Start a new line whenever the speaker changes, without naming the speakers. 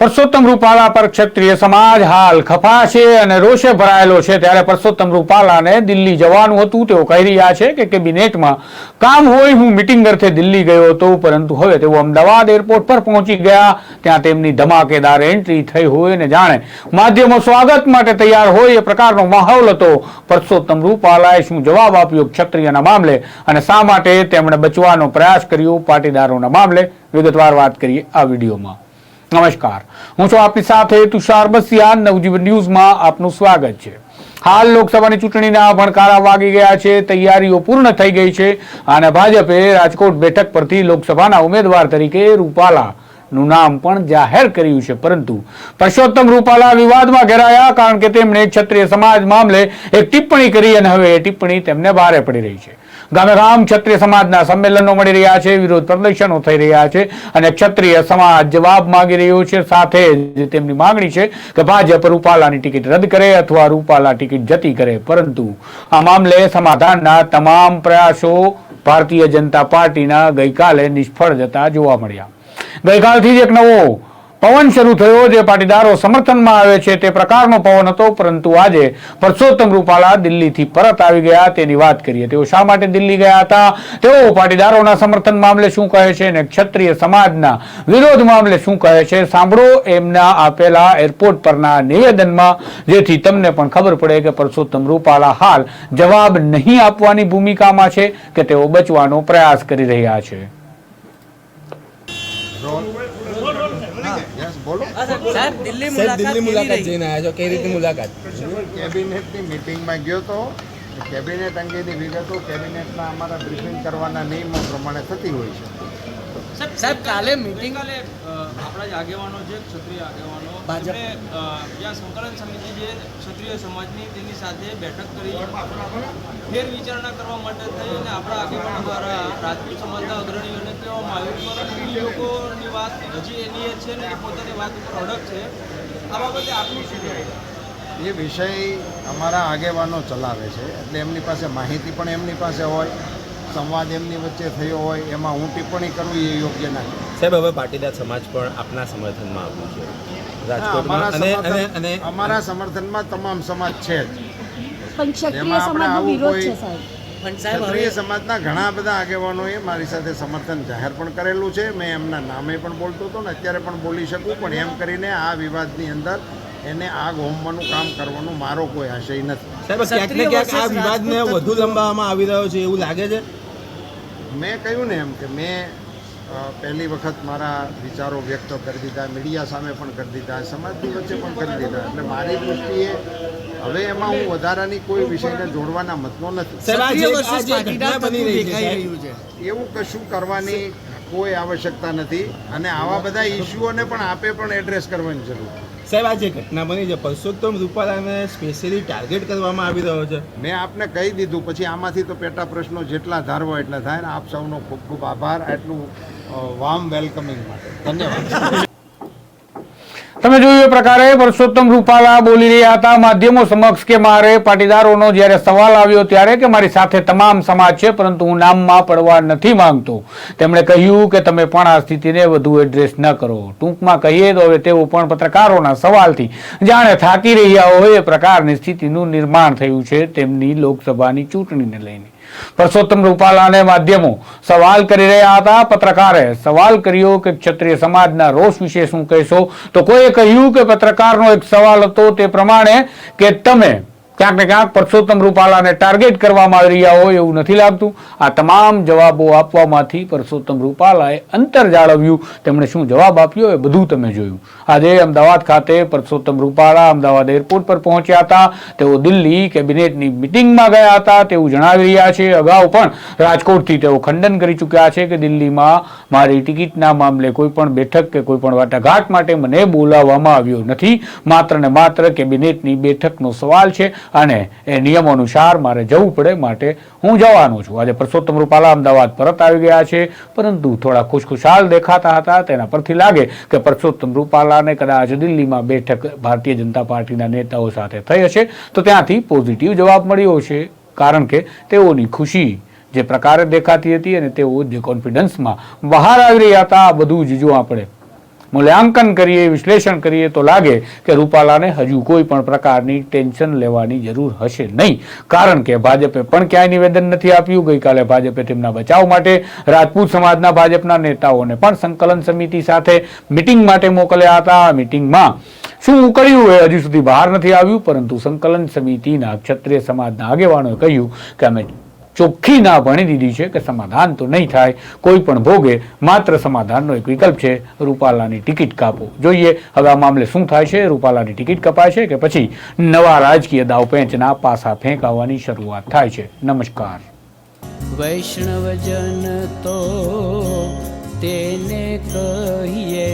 પરસોત્તમ રૂપાલા પર ક્ષત્રિય સમાજ હાલ ખફા છે અને રોષે ભરાયેલો છે. ત્યારે પરસોત્તમ રૂપાલાને દિલ્હી જવાનું હતું. તેઓ કહી રહ્યા છે કે કેબિનેટમાં કામ હોય, હું મિટિંગ અર્થે દિલ્હી ગયો હતો, પરંતુ હવે તેઓ અમદાવાદ એરપોર્ટ પર પહોંચી ગયા. ત્યાં તેમની ધમાકેદાર એન્ટ્રી થઈ હોય ને જાણે માધ્યમો સ્વાગત માટે તૈયાર હોય એ પ્રકારનો માહોલ હતો. પરસોત્તમ રૂપાલાએ શું જવાબ આપ્યો ક્ષત્રિયના મામલે અને શા માટે તેમણે બચવાનો પ્રયાસ કર્યો પાટીદારોના મામલે? વિગતવાર વાત કરીએ આ વિડીયોમાં. નમસ્કાર. હું છું આપની સાથે તુષાર બસિયા નવજીવન ન્યૂઝમાં આપનું સ્વાગત છે. હાલ લોકસભાની ચૂંટણીના ભણકારા વાગી ગયા છે. તૈયારીઓ પૂર્ણ થઈ ગઈ છે અને ભાજપે રાજકોટ બેઠક પરથી લોકસભાના ઉમેદવાર તરીકે રૂપાલા નું નામ પણ જાહેર કર્યું છે. પરંતુ પરસોત્તમ રૂપાલા વિવાદમાં ઘેરાયા કારણ કે તેમણે ક્ષત્રિય સમાજ મામલે એક ટિપ્પણી કરી અને હવે એ ટિપ્પણી તેમને ભારે પડી રહી છે. ગામે ગામ ક્ષત્રિય સમાજના સંમેલનો મળી રહ્યા છે, વિરોધ પ્રદર્શનો થઈ રહ્યા છે અને ક્ષત્રિય સમાજ જવાબ માંગી રહ્યો છે. સાથે જ તેમની માંગણી છે કે ભાજપ રૂપાલાની ટિકિટ રદ કરે અથવા રૂપાલા ટિકિટ જતી કરે. પરંતુ આ મામલે સમાધાનના તમામ પ્રયાસો ભારતીય જનતા પાર્ટીના ગઈકાલે નિષ્ફળ જતા જોવા મળ્યા. ગઈકાલથી જ એક નવો પવન શરૂ થયો, જે પાટીદારો સમર્થનમાં આવે છે, તે પ્રકારનો પવન હતો, પરંતુ આજે પરસોત્તમ રૂપાલા દિલ્હીથી પરત આવી ગયા, તેની વાત કરીએ. તેઓ શા માટે દિલ્હી ગયા હતા? તેઓ પાટીદારોના સમર્થન મામલે શું કહે છે અને ક્ષત્રિય સમાજના વિરોધ મામલે શું કહે છે? સાંભળો એમના આપેલા એરપોર્ટ પરના નિવેદનમાં, જેથી તમને પણ ખબર પડે કે પરસોત્તમ રૂપાલા હાલ જવાબ નહીં આપવાની ભૂમિકામાં છે કે તેઓ બચવાનો પ્રયાસ કરી રહ્યા છે
યસ બોલો
સાહેબ દિલ્હી
મુલાકાત દિલ્હી મુલાકાત જઈને આવ્યા છો? કઈ રીતે મુલાકાત?
કેબિનેટની મિટિંગમાં ગયો તો કેબિનેટ અંગેની વિગતો કેબિનેટના અમારા બ્રીફિંગ કરવાના નિયમો પ્રમાણે થતી હોય છે.
સાહેબ કાલે મીટિંગ
કાલે આપણા જ આગેવાનો છે ક્ષત્રિય આગેવાનો.
ભાજપે
જ્યાં સંકલન સમિતિ જે ક્ષત્રિય સમાજની તેની સાથે બેઠક કરી ફેર વિચારણા કરવા માટે થઈ અને આપણા આગેવાનો દ્વારા રાજપૂત સમાજના અગ્રણીઓને કહેવામાં આવ્યું પરંતુ એ લોકોની વાત હજી એની એ છે ને એ પોતાની વાત ઉપર અડગ છે. આ બાબતે આપનું શું
એ વિષય અમારા આગેવાનો ચલાવે છે. એટલે એમની પાસે માહિતી પણ એમની પાસે હોય સંવાદ એમની વચ્ચે થયો હોય એમાં હું ટિપ્પણી કરવી એ યોગ્ય નથી
સાહેબ હવે પાટીદાર સમાજ પણ આપના સમર્થનમાં આવ્યું છે.
અમારા
રાજકોટમાં અને અને
સમર્થન-
અને
અમારા સમર્થનમાં તમામ સમાજ છે જ.
પણ ક્ષત્રિય
એમાં
સમાજનો
આવું
વિરોધ
કોઈ-
છે સાહેબ.
પણ સાહેબ
ક્ષત્રિય સમાજના ઘણા બધા આગેવાનોએ મારી સાથે સમર્થન જાહેર પણ કરેલું છે. મેં એમના નામે પણ બોલતો હતો ને અત્યારે પણ બોલી શકું પણ એમ કરીને આ વિવાદની અંદર એને આગ હોમવાનું કામ કરવાનો મારો કોઈ આશય નથી.
સાહેબ ક્યાંક ને ક્યાંક આ વિવાદને વધુ લંબાવવામાં આવી રહ્યો છે એવું લાગે છે?
મેં કહ્યું ને એમ કે મેં પહેલી વખત મારા વિચારો વ્યક્ત કરી દીધા મીડિયા સામે પણ કરી દીધા સમાજની વચ્ચે પણ કરી દીધા. એટલે મારી દૃષ્ટિએ હવે એમાં હું વધારાની કોઈ વિષયને જોડવાના મતનો નથી. એવું કશું કરવાની કોઈ આવશ્યકતા નથી અને આવા બધા ઇસ્યુઓને પણ આપે પણ એડ્રેસ કરવાની જરૂર.
સાહેબ આ જે ઘટના બની છે પરસોત્તમ રૂપાલાને સ્પેશિયલી ટાર્ગેટ કરવામાં આવી રહ્યો છે.
મેં આપને કહી દીધું પછી આમાંથી તો પેટા પ્રશ્નો જેટલા ધારવો એટલા થાય ને આપ સૌનો ખૂબ ખૂબ આભાર. આટલું વામ વેલકમિંગ માટે. ધન્યવાદ.
તમે જોયું એ પ્રકારે પરસોત્તમ રૂપાલા બોલી રહ્યા હતા માધ્યમો સમક્ષ કે મારે પાટીદારોનો જ્યારે સવાલ આવ્યો ત્યારે કે મારી સાથે તમામ સમાજ છે, પરંતુ હું નામમાં પડવા નથી માંગતો. તેમણે કહ્યું કે તમે પણ આ સ્થિતિને વધુ એડ્રેસ ન કરો. ટૂંકમાં કહીએ તો હવે તેઓ પણ પત્રકારોના સવાલથી જાણે થાકી રહ્યા હોય એ પ્રકારની સ્થિતિનું નિર્માણ થયું છે તેમની લોકસભાની ચૂંટણીને લઈને. પરસોત્તમ રૂપાલાને માધ્યમો સવાલ કરી રહ્યા હતા. પત્રકારે સવાલ કર્યો કે ક્ષત્રિય સમાજના રોષ વિશે શું કહેશો? તો કોઈએ કહ્યું કે પત્રકારનો એક સવાલ હતો તે પ્રમાણે કે તમે ક્યાંક ને ક્યાંક પરસોત્તમ રૂપાલાને ટાર્ગેટ કરવામાં આવી રહ્યા હોય એવું નથી લાગતું. આ તમામ જવાબો આપવામાંથી પરસોત્તમ રૂપાલાએ અંતર જાળવ્યું. તેમણે શું જવાબ આપ્યો એ બધું તમે જોયું. આજે અમદાવાદ ખાતે પરસોત્તમ રૂપાલા અમદાવાદ એરપોર્ટ પર પહોંચ્યા હતા. તેઓ દિલ્હી કેબિનેટની મિટિંગમાં ગયા હતા. તેવું જણાવી રહ્યા છે, અગાઉ પણ રાજકોટથી તેઓ ખંડન કરી ચૂક્યા છે કે દિલ્હીમાં મારી ટિકિટના મામલે કોઈ પણ બેઠક કે કોઈ પણ વાટાઘાટ માટે મને બોલાવવામાં આવ્યો નથી. માત્ર ને માત્ર કેબિનેટની બેઠકનો સવાલ છે. અને એ નિયમો અનુસાર મારે જવું પડે માટે હું જવાનું છું. આજે પરસોત્તમ રૂપાલા અમદાવાદ પરત આવી ગયા છે, પરંતુ થોડા ખુશખુશાલ દેખાતા હતા. તેના પરથી લાગે કે પરસોત્તમ રૂપાલાને કદાચ દિલ્હીમાં બેઠક ભારતીય જનતા પાર્ટીના નેતાઓ સાથે થઈ હશે, તો ત્યાંથી પોઝિટિવ જવાબ મળ્યો છે કારણ કે તેઓની ખુશી જે પ્રકારે દેખાતી હતી અને તેઓ જે કોન્ફિડન્સમાં બહાર આવી રહ્યા હતા, આ બધું જ જો પડે. મૂલ્યાંકન કરીએ, વિશ્લેષણ કરીએ તો લાગે કે રૂપાલાને હજુ કોઈ પણ પ્રકારની ટેન્શન લેવાની જરૂર હશે નહીં. કારણ કે ભાજપે પણ ક્યાંય નિવેદન નથી આપ્યું. ગઈકાલે ભાજપે તેમના બચાવ માટે રાજપૂત સમાજના ભાજપના નેતાઓને પણ સંકલન સમિતિ સાથે મિટિંગ માટે મોકલ્યા હતા. આ મિટિંગમાં શું ઉકળ્યું એ હજુ સુધી બહાર નથી આવ્યું, પરંતુ સંકલન સમિતિના ક્ષત્રિય સમાજના આગેવાનોએ કહ્યું કે અમે ચોખ્ખી ના ભણી દીધી છે કે સમાધાન તો નહીં થાય, કોઈ પણ ભોગે માત્ર સમાધાનનો એક વિકલ્પ છે, રૂપાલાની ટિકિટ કાપો. જોઈએ હવે આ મામલે શું થાય છે, રૂપાલાની ટિકિટ કપાય છે કે પછી નવા રાજકીય દાવપેંચના પાસા ફેંકાવાની શરૂઆત થાય છે. નમસ્કાર.
વૈષ્ણવજન તો તેને કહીએ